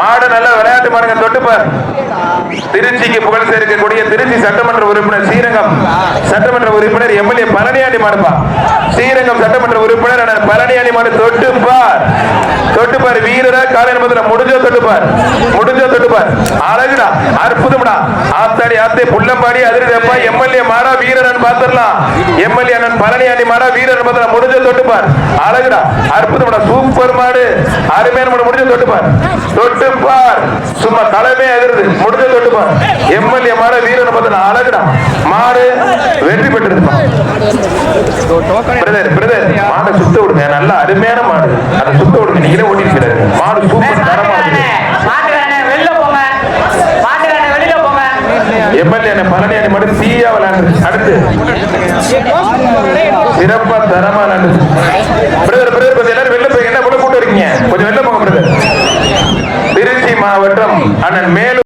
மாடு நல்ல விளையாட்டு மாடுங்க. தொட்டுப்பார் திருச்சிக்கு புகழ் சேர்க்கக்கூடிய திருச்சி சட்டமன்ற உறுப்பினர் ஸ்ரீரங்கம். சட்டமன்ற உறுப்பினர் எம்எல்ஏ பழனியாண்டி மாடுப்பா. ஸ்ரீரங்கம் சட்டமன்ற உறுப்பினர் பழனியாண்டி மாடு தொட்டுப்பார். தொட்டுப்பார் வீரரா காலை முதல்ல முடிஞ்சோ தொட்டுப்பார். முடிஞ்சோ தொட்டுப்பார். அழகுடா அற்புதம்டா. ஆத்தாடி ஆத்தே புள்ளம்பாடி அதிரப்பா எம்எல்ஏ மாடா வீரரன் பாத்திரலாம். எம்எல்ஏ அண்ணன் பழனியாண்டி மாடா வீரர் முதல்ல முடிஞ்சோ தொட்டுப்பார். அழகுடா அற்புதம்டா சூப்பர் மாடு. அருமையான மாடு முடிஞ்சோ தொட்டுப்பார் தொட்டுப்பார் சும்மா தலைமே எதிர்து முடிஞ்ச தொட்டுப்பார் எம்எல்ஏ மாட வீரன் பார்த்தா அழகுடா. மாடு வெற்றி பெற்றிருப்பா பிரதர் பிரதர் மாடை சுத்த விடுங்க. நல்ல அருமையான மாடு. அதை சுத்த விடுங்க. நீங்களே ஓட்டிருக்கிறாரு. மாடு சூப்பர் தரமா எம்எல்ஏ பழனியாண்டி மாடு தீயா விளையாண்டு அடுத்து. சிறப்பா தரமா நடந்து பிரதர் பிரதர் கொஞ்சம் எல்லாரும் வெளில போய் என்ன கூட கூட்டு இருக்கீங்க கொஞ்சம் வெளில போங்க பிரதர். திருச்சி மாவட்டம் அண்ணன் மேலும்